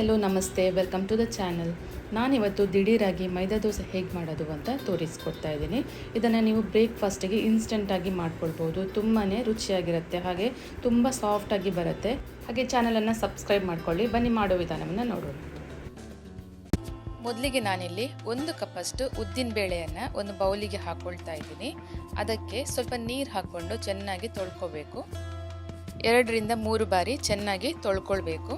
ಎಲ್ಲೋ ನಮಸ್ತೆ, welcome to the channel. ನಾನಿವತ್ತು ದಿಢೀರಾಗಿ ಮೈದಾ ದೋಸೆ ಹೇಗೆ ಮಾಡೋದು ಅಂತ ತೋರಿಸ್ಕೊಡ್ತಾ ಇದ್ದೀನಿ. ಇದನ್ನು ನೀವು ಬ್ರೇಕ್ಫಾಸ್ಟಿಗೆ ಇನ್ಸ್ಟೆಂಟಾಗಿ ಮಾಡ್ಕೊಳ್ಬೋದು. ತುಂಬಾ ರುಚಿಯಾಗಿರುತ್ತೆ, ಹಾಗೆ ತುಂಬ ಸಾಫ್ಟಾಗಿ ಬರುತ್ತೆ. ಹಾಗೆ ಚಾನಲನ್ನು ಸಬ್ಸ್ಕ್ರೈಬ್ ಮಾಡ್ಕೊಳ್ಳಿ. ಬನ್ನಿ ಮಾಡೋ ವಿಧಾನವನ್ನು ನೋಡೋಣ. ಮೊದಲಿಗೆ ನಾನಿಲ್ಲಿ ಒಂದು ಕಪ್ಪಷ್ಟು ಉದ್ದಿನ ಬೇಳೆಯನ್ನು ಒಂದು ಬೌಲಿಗೆ ಹಾಕ್ಕೊಳ್ತಾ ಇದ್ದೀನಿ. ಅದಕ್ಕೆ ಸ್ವಲ್ಪ ನೀರು ಹಾಕ್ಕೊಂಡು ಚೆನ್ನಾಗಿ ತೊಳ್ಕೊಬೇಕು. ಎರಡರಿಂದ ಮೂರು ಬಾರಿ ಚೆನ್ನಾಗಿ ತೊಳ್ಕೊಳ್ಬೇಕು.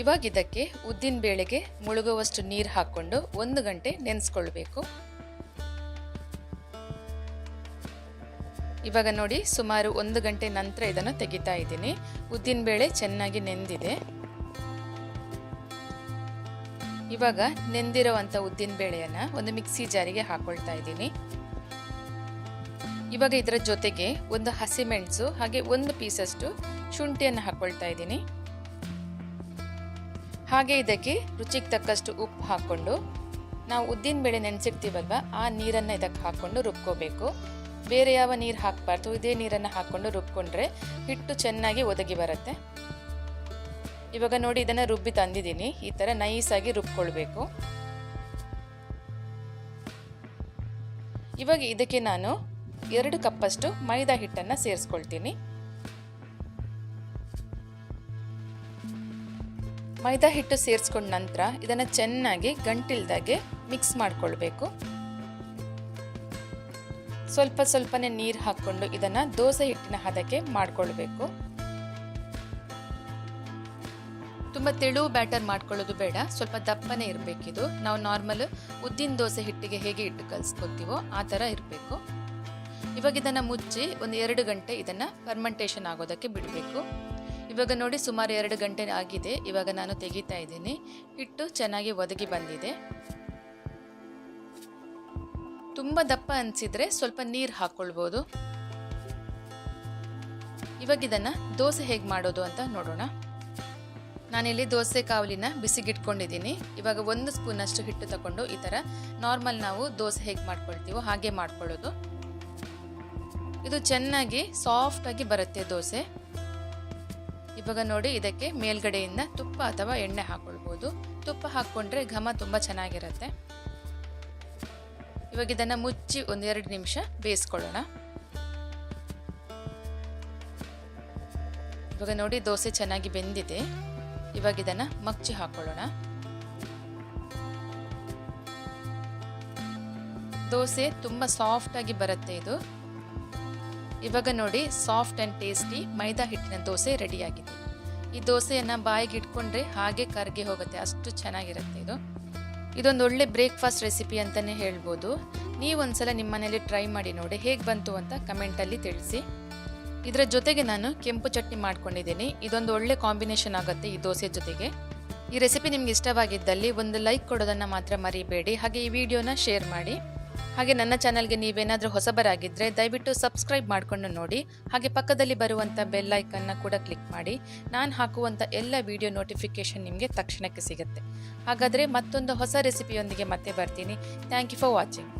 ಇವಾಗ ಇದಕ್ಕೆ ಉದ್ದಿನ ಬೇಳೆಗೆ ಮುಳುಗುವಷ್ಟು ನೀರು ಹಾಕ್ಕೊಂಡು ಒಂದು ಗಂಟೆ ನೆನೆಸ್ಕೊಳ್ಬೇಕು. ಇವಾಗ ನೋಡಿ ಸುಮಾರು ಒಂದು ಗಂಟೆ ನಂತರ ಇದನ್ನು ತೆಗಿತಾ ಇದ್ದೀನಿ. ಉದ್ದಿನ ಬೇಳೆ ಚೆನ್ನಾಗಿ ನೆಂದಿದೆ. ಇವಾಗ ನೆಂದಿರೋವಂಥ ಉದ್ದಿನ ಬೇಳೆಯನ್ನು ಒಂದು ಮಿಕ್ಸಿ ಜಾರಿಗೆ ಹಾಕೊಳ್ತಾ ಇದ್ದೀನಿ. ಇವಾಗ ಇದರ ಜೊತೆಗೆ ಒಂದು ಹಸಿಮೆಣಸು ಹಾಗೆ ಒಂದು ಪೀಸಷ್ಟು ಶುಂಠಿಯನ್ನು ಹಾಕ್ಕೊಳ್ತಾ ಇದ್ದೀನಿ. ಹಾಗೆ ಇದಕ್ಕೆ ರುಚಿಗೆ ತಕ್ಕಷ್ಟು ಉಪ್ಪು ಹಾಕ್ಕೊಂಡು ನಾವು ಉದ್ದಿನ ಬೇಳೆ ನೆನೆಸಿರ್ತೀವಲ್ವ ಆ ನೀರನ್ನು ಇದಕ್ಕೆ ಹಾಕ್ಕೊಂಡು ರುಬ್ಕೋಬೇಕು. ಬೇರೆ ಯಾವ ನೀರು ಹಾಕಬಾರ್ದು, ಇದೇ ನೀರನ್ನು ಹಾಕ್ಕೊಂಡು ರುಬ್ಕೊಂಡ್ರೆ ಹಿಟ್ಟು ಚೆನ್ನಾಗಿ ಒದಗಿ ಬರುತ್ತೆ. ಇವಾಗ ನೋಡಿ ಇದನ್ನು ರುಬ್ಬಿ ತಂದಿದ್ದೀನಿ, ಈ ಥರ ನೈಸಾಗಿ ರುಬ್ಕೊಳ್ಬೇಕು. ಇವಾಗ ಇದಕ್ಕೆ ನಾನು ಎರಡು ಕಪ್ಪಷ್ಟು ಮೈದಾ ಹಿಟ್ಟನ್ನು ಸೇರಿಸ್ಕೊಳ್ತೀನಿ. ಮೈದಾ ಹಿಟ್ಟು ಸೇರಿಸ್ಕೊಂಡ ನಂತರ ಇದನ್ನು ಚೆನ್ನಾಗಿ ಗಂಟಿಲ್ದಾಗೆ ಮಿಕ್ಸ್ ಮಾಡಿಕೊಳ್ಬೇಕು. ಸ್ವಲ್ಪ ಸ್ವಲ್ಪನೇ ನೀರು ಹಾಕ್ಕೊಂಡು ಇದನ್ನು ದೋಸೆ ಹಿಟ್ಟಿನ ಹದಕ್ಕೆ ಮಾಡಿಕೊಳ್ಬೇಕು. ತುಂಬ ತೆಳು ಬ್ಯಾಟರ್ ಮಾಡ್ಕೊಳ್ಳೋದು ಬೇಡ, ಸ್ವಲ್ಪ ದಪ್ಪನೇ ಇರಬೇಕಿದು. ನಾವು ನಾರ್ಮಲ್ ಉದ್ದಿನ ದೋಸೆ ಹಿಟ್ಟಿಗೆ ಹೇಗೆ ಹಿಟ್ಟು ಕಲಿಸ್ಕೊತೀವೋ ಆ ಥರ ಇರಬೇಕು. ಇವಾಗ ಇದನ್ನು ಮುಚ್ಚಿ ಒಂದು ಎರಡು ಗಂಟೆ ಇದನ್ನು ಫರ್ಮೆಂಟೇಷನ್ ಆಗೋದಕ್ಕೆ ಬಿಡಬೇಕು. ಇವಾಗ ನೋಡಿ ಸುಮಾರು ಎರಡು ಗಂಟೆ ಆಗಿದೆ. ಇವಾಗ ನಾನು ತೆಗಿತಾ ಇದ್ದೀನಿ. ಹಿಟ್ಟು ಚೆನ್ನಾಗಿ ಒದಗಿ ಬಂದಿದೆ. ತುಂಬ ದಪ್ಪ ಅನಿಸಿದ್ರೆ ಸ್ವಲ್ಪ ನೀರು ಹಾಕ್ಕೊಳ್ಬೋದು ಇವಾಗ ಇದನ್ನು ದೋಸೆ ಹೇಗೆ ಮಾಡೋದು ಅಂತ ನೋಡೋಣ. ನಾನಿಲ್ಲಿ ದೋಸೆ ಕಾವಲಿನ ಬಿಸಿಗಿಟ್ಕೊಂಡಿದ್ದೀನಿ. ಇವಾಗ ಒಂದು ಸ್ಪೂನಷ್ಟು ಹಿಟ್ಟು ತಗೊಂಡು ಈ ಥರ ನಾರ್ಮಲ್ ನಾವು ದೋಸೆ ಹೇಗೆ ಮಾಡ್ಕೊಳ್ತೀವೋ ಹಾಗೆ ಮಾಡ್ಕೊಳ್ಳೋದು. ಇದು ಚೆನ್ನಾಗಿ ಸಾಫ್ಟಾಗಿ ಬರುತ್ತೆ ದೋಸೆ. ಇವಾಗ ನೋಡಿ, ಇದಕ್ಕೆ ಮೇಲ್ಗಡೆಯಿಂದ ತುಪ್ಪ ಅಥವಾ ಎಣ್ಣೆ ಹಾಕೊಳ್ಬೋದು. ತುಪ್ಪ ಹಾಕ್ಕೊಂಡ್ರೆ ಘಮ ತುಂಬ ಚೆನ್ನಾಗಿರುತ್ತೆ. ಇವಾಗ ಇದನ್ನು ಮುಚ್ಚಿ ಒಂದೆರಡು ನಿಮಿಷ ಬೇಯಿಸ್ಕೊಳ್ಳೋಣ. ಇವಾಗ ನೋಡಿ, ದೋಸೆ ಚೆನ್ನಾಗಿ ಬೆಂದಿದೆ. ಇವಾಗ ಇದನ್ನು ಮಗ್ಚಿ ಹಾಕೊಳ್ಳೋಣ. ದೋಸೆ ತುಂಬ ಸಾಫ್ಟಾಗಿ ಬರುತ್ತೆ ಇದು. ಇವಾಗ ನೋಡಿ ಸಾಫ್ಟ್ ಆ್ಯಂಡ್ ಟೇಸ್ಟಿ ಮೈದಾ ಹಿಟ್ಟಿನ ದೋಸೆ ರೆಡಿಯಾಗಿದೆ. ಈ ದೋಸೆಯನ್ನು ಬಾಯಿಗೆ ಇಟ್ಕೊಂಡ್ರೆ ಹಾಗೆ ಕರ್ಗೆ ಹೋಗುತ್ತೆ, ಅಷ್ಟು ಚೆನ್ನಾಗಿರುತ್ತೆ ಇದು. ಇದೊಂದು ಒಳ್ಳೆ ಬ್ರೇಕ್ಫಾಸ್ಟ್ ರೆಸಿಪಿ ಅಂತಲೇ ಹೇಳ್ಬೋದು. ನೀವು ಒಂದ್ಸಲ ನಿಮ್ಮ ಮನೇಲಿ ಟ್ರೈ ಮಾಡಿ ನೋಡಿ, ಹೇಗೆ ಬಂತು ಅಂತ ಕಮೆಂಟಲ್ಲಿ ತಿಳಿಸಿ. ಇದರ ಜೊತೆಗೆ ನಾನು ಕೆಂಪು ಚಟ್ನಿ ಮಾಡ್ಕೊಂಡಿದ್ದೀನಿ. ಇದೊಂದು ಒಳ್ಳೆ ಕಾಂಬಿನೇಷನ್ ಆಗುತ್ತೆ ಈ ದೋಸೆ ಜೊತೆಗೆ. ಈ ರೆಸಿಪಿ ನಿಮ್ಗೆ ಇಷ್ಟವಾಗಿದ್ದಲ್ಲಿ ಒಂದು ಲೈಕ್ ಕೊಡೋದನ್ನು ಮಾತ್ರ ಮರಿಬೇಡಿ. ಹಾಗೆ ಈ ವಿಡಿಯೋನ ಶೇರ್ ಮಾಡಿ. ಹಾಗೆ ನನ್ನ ಚಾನಲ್ಗೆ ನೀವೇನಾದರೂ ಹೊಸಬರಾಗಿದ್ದರೆ ದಯವಿಟ್ಟು ಸಬ್ಸ್ಕ್ರೈಬ್ ಮಾಡಿಕೊಂಡು ನೋಡಿ. ಹಾಗೆ ಪಕ್ಕದಲ್ಲಿ ಬರುವಂಥ ಬೆಲ್ ಐಕನ್ನ ಕೂಡ ಕ್ಲಿಕ್ ಮಾಡಿ. ನಾನು ಹಾಕುವಂಥ ಎಲ್ಲ ವಿಡಿಯೋ ನೋಟಿಫಿಕೇಷನ್ ನಿಮಗೆ ತಕ್ಷಣಕ್ಕೆ ಸಿಗುತ್ತೆ. ಹಾಗಾದರೆ ಮತ್ತೊಂದು ಹೊಸ ರೆಸಿಪಿಯೊಂದಿಗೆ ಮತ್ತೆ ಬರ್ತೀನಿ. Thank you for watching.